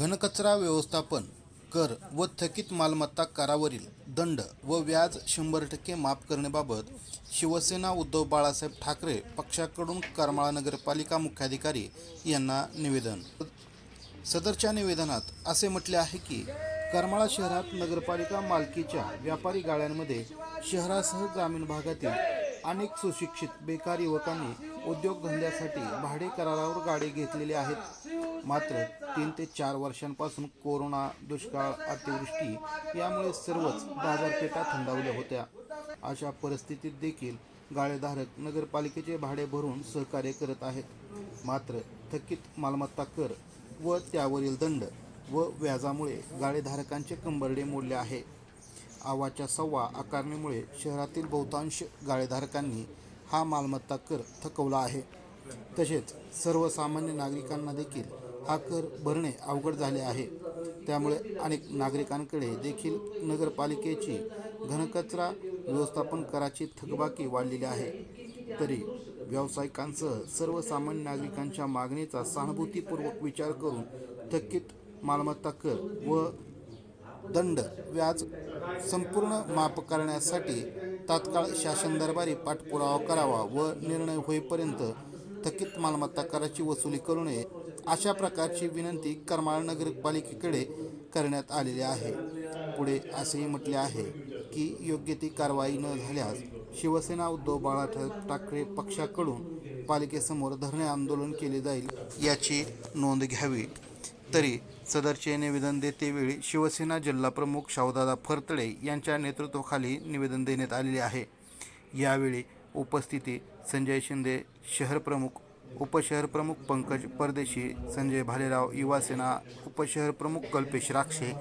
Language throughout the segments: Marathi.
घनकचरा व्यवस्थापन कर व थकीत मालमत्ता करावरील दंड व व्याज शंभर टक्के माफ करण्याबाबत शिवसेना उद्धव बाळासाहेब ठाकरे पक्षाकडून करमाळा नगरपालिका मुख्याधिकारी यांना निवेदन. सदरच्या निवेदनात असे म्हटले आहे की करमाळा शहरात नगरपालिका मालकीच्या व्यापारी गाड्यांमध्ये शहरासह ग्रामीण भागातील अनेक सुशिक्षित बेकार युवकांनी उद्योगधंद्यासाठी भाडे करारावर गाडी घेतलेली आहेत. मात्र तीन ते चार वर्षांपासून कोरोना दुष्काळ अतिवृष्टी यामुळे सर्वच बाजारपेठा थंडावल्या होत्या. अशा परिस्थितीत देखील गाळेधारक नगरपालिकेचे भाडे भरून सहकार्य करत आहेत. मात्र थकीत मालमत्ता कर व त्यावरील दंड व व्याजामुळे गाळेधारकांचे कंबरडे मोडले आहे. आवाच्या सव्वा आकारणीमुळे शहरातील बहुतांश गाळेधारकांनी हा मालमत्ता कर थकवला आहे. तसेच सर्वसामान्य नागरिकांना देखील हा कर भरणे अवघड झाले आहे. त्यामुळे अनेक नागरिकांकडे देखील नगरपालिकेची घनकचरा व्यवस्थापन कराची थकबाकी वाढलेली आहे. तरी व्यावसायिकांसह सर्वसामान्य नागरिकांच्या मागणीचा सहानुभूतीपूर्वक विचार करून थकीत मालमत्ता कर व दंड व्याज संपूर्ण माफ करण्यासाठी तात्काळ शासन दरबारी पाठपुरावा करावा व निर्णय होईपर्यंत थकीत मालमत्ता कराची वसुली करू नये अशा प्रकारची विनंती करमाळ नगरपालिकेकडे करण्यात आलेली आहे. पुढे असेही म्हटले आहे की योग्य ती कारवाई न झाल्यास शिवसेना उद्धव बाळासाहेब ठाकरे पक्षाकडून पालिकेसमोर धरणे आंदोलन केले जाईल याची नोंद घ्यावी. तरी सदरचे निवेदन देतेवेळी शिवसेना जिल्हाप्रमुख शाहूदादा फरतडे यांच्या नेतृत्वाखाली निवेदन देण्यात आलेले आहे. यावेळी उपस्थिती संजय शिंदे शहरप्रमुख उपशहरप्रमुख पंकज परदेशी संजय भालेराव युवासेना उपशहरप्रमुख कल्पेश राक्षे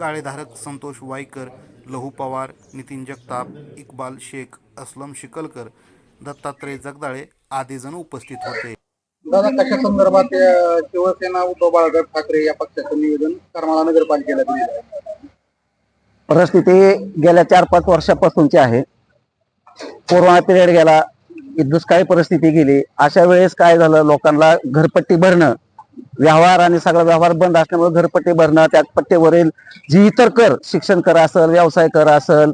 गाळेधारक संतोष वाईकर लहू पवार नितीन जगताप इक्बाल शेख असलम शिकलकर दत्तात्रय जगदाळे आदी जण उपस्थित होते. दादा कशा संदर्भात शिवसेना उद्धव बाळासाहेब ठाकरे या पक्षाचं निवेदन करमाळा नगरपालिकेला आहे. परिस्थिती गेल्या चार पाच वर्षापासूनची आहे. कोरोना पिरियड गेला दुष्काळी परिस्थिती गेली. अशा वेळेस काय झालं? लोकांना घरपट्टी भरणं. व्यवहार आणि सगळा व्यवहार बंद असल्यामुळे घरपट्टी भरणं त्या पट्टीवरील जी इतर कर शिक्षण कर असेल व्यवसाय कर असेल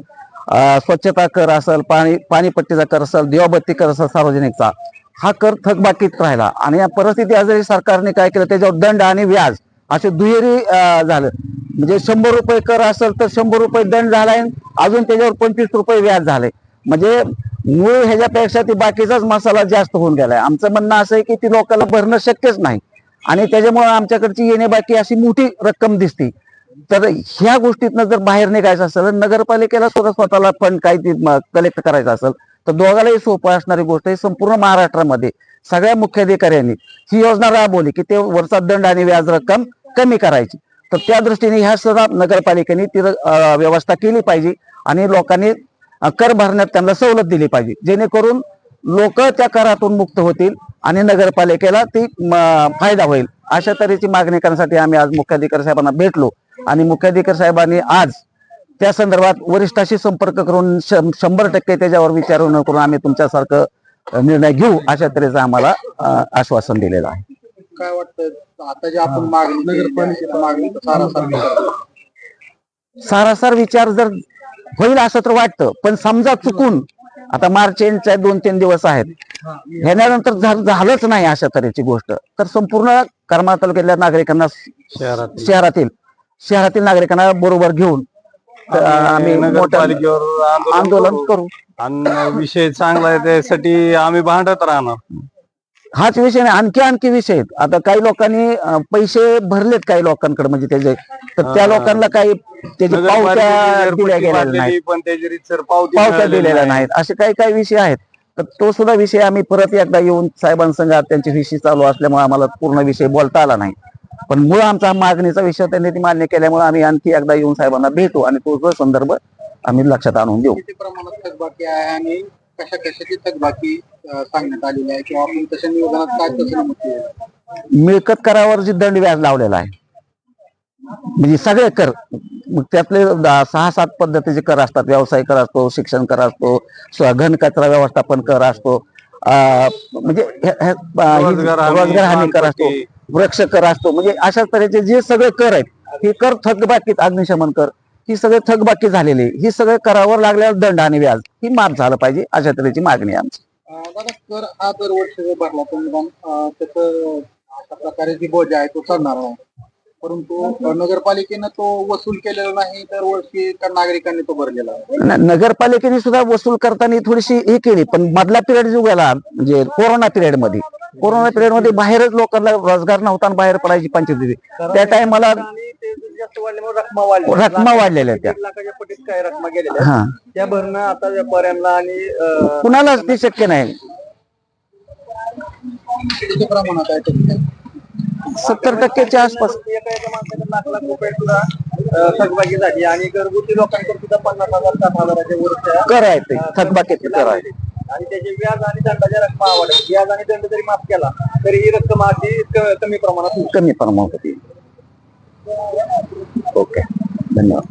स्वच्छता कर असेल पाणी पाणीपट्टीचा कर असेल दिवाबत्ती कर असेल सार्वजनिकचा हा कर थकबाकीत राहिला. आणि या परिस्थिती आजही सरकारने काय केलं? त्याच्यावर दंड आणि व्याज असे दुहेरी झालं. म्हणजे शंभर रुपये कर असेल तर शंभर रुपये दंड झालाय अजून त्याच्यावर पंचवीस रुपये व्याज झाले. म्हणजे मूळ ह्याच्यापेक्षा ती बाकीचाच मसाला जास्त होऊन गेलाय. आमचं म्हणणं असं आहे की ती लोकांना भरणं शक्यच नाही. आणि त्याच्यामुळे आमच्याकडची येणे बाकी अशी मोठी रक्कम दिसते. तर ह्या गोष्टीतनं जर बाहेर निघायचं असेल तर नगरपालिकेला सुद्धा स्वतःला फंड काही कलेक्ट करायचं असेल तर दोघालाही सोपं असणारी गोष्ट आहे. संपूर्ण महाराष्ट्रामध्ये सगळ्या मुख्याधिकाऱ्यांनी ही योजना राबवली की ते वरचा दंड आणि व्याज रक्कम कमी करायची. तर त्या दृष्टीने ह्या सुद्धा नगरपालिकेने ती व्यवस्था केली पाहिजे आणि लोकांनी कर भरण्यात त्यांना सवलत दिली पाहिजे. जेणेकरून लोक त्या करातून मुक्त होतील आणि नगरपालिकेला ती फायदा होईल. अशा तऱ्हेची मागणी करण्यासाठी आम्ही आज मुख्याधिकारी साहेबांना भेटलो आणि मुख्याधिकारी साहेबांनी आज त्या संदर्भात वरिष्ठाशी संपर्क करून श- शंभर टक्के त्याच्यावर विचारणा करून आम्ही तुमच्यासारखं निर्णय घेऊ अशा तऱ्हेचं आम्हाला आश्वासन दिलेलं आहे. काय वाटतं आता जे आपण मागणी नगरपालिकेला मागणी सारासार विचार. सारासार विचार जर होईल असं तर वाटतं पण समजा चुकून आता मार्च एंडचे दोन तीन दिवस आहेत. ह्यानंतर झा- झालंच नाही अशा तऱ्हेची गोष्ट. तर संपूर्ण करमाळ तालुक्यातल्या नागरिकांना शहरातील. शहरातील नागरिकांना बरोबर घेऊन आम्ही आंदोलन करू. आणि विषय चांगला आहे त्यासाठी आम्ही भांडत राहणार. हाच विषय नाही आणखी आणखी विषय आहेत. आता काही लोकांनी अं, पैसे भरलेत काही लोकांकडे म्हणजे त्याचे तर त्या. लोकांना काही त्याची पावत्या दिल्या गेलेल्या नाहीत. पण त्याची रीतसर पावती पावत्या मिळालेली दिलेल्या नाही. नाहीत. असे काही काही विषय आहेत. तर तो सुद्धा विषय आम्ही परत एकदा येऊन साहेबांसंग त्यांची विषय चालू असल्यामुळे आम्हाला पूर्ण विषय बोलता आला नाही. पण मूळ आमचा मागणीचा विषय त्यांनी ती मान्य केल्यामुळे आम्ही आणखी एकदा येऊन साहेबांना भेटू आणि तो जो संदर्भ आम्ही लक्षात आणून देऊ. किती प्रमाणात थकबाकी आहे आणि कशा कशाची थकबाकी सांगण्यात आलेली आहे किंवा आपण तशा निवेदनात काय नमूद केलं मिळकत करावर जे दंड व्याज लावलेला आहे म्हणजे सगळे कर मग त्यातले सहा सात पद्धतीचे कर असतात व्यवसाय कर असतो शिक्षण कर असतो घन कचरा व्यवस्थापन कर असतो अं, म्हणजे हे- हे- अं, ही रोजगार हमी, रोजगार हमी कर असतो. वृक्ष कर असतो म्हणजे अशा तऱ्हेचे जे सगळे कर आहेत हे कर थकबाकीत अग्निशमन कर ही सगळे थकबाकी झालेले ही सगळे करावर लागल्यावर दंड आणि व्याज ही माफ झालं पाहिजे अशा तऱ्हेची मागणी आहे आमची. कर हा दरवर्षी जर भरला तर निदान त्याचं अशा प्रकारे जी बोजा आहे तो चढणार आहे परंतु नगरपालिकेनं तो वसूल केलेला नाही दरवर्षी त्या नागरिकांनी तो भरलेला नगरपालिकेने सुद्धा वसूल करताना थोडीशी हे केली पण मधला पिरियड जो गेला म्हणजे कोरोना पिरियडमध्ये कोरोना पिरियडमध्ये बाहेरच लोकांना रोजगार नव्हता आणि बाहेर पडायची पंचायत. त्या ते जास्त वाढल्यामुळे रकमा वाढल्या रकमा वाढलेल्या त्या. लाखाच्या पटीत काय रकमा गेलेल्या हा. त्या भरणं आता व्यापाऱ्यांना आणि अं, कुणालाच ते शक्य नाही. किती प्रमाणात आहे ते? सत्तर टक्क्याच्या आसपास. एका एका माणसाकडे लाख लाख रुपये सुद्धा अं, थकबाकी झाली आणि घरगुती लोकांकडे सुद्धा पन्नास हजार साठ हजाराच्या वरच्या कर आहे ते. थकबाकीचे कर आहे. आणि त्याचे व्याज आणि दंडाच्या रक्कम आवडत व्याज आणि दंड जरी माफ केला तरी ही रक्कम क- कमी प्रमाणात कमी प्रमाणात होती. ओके. धन्यवाद.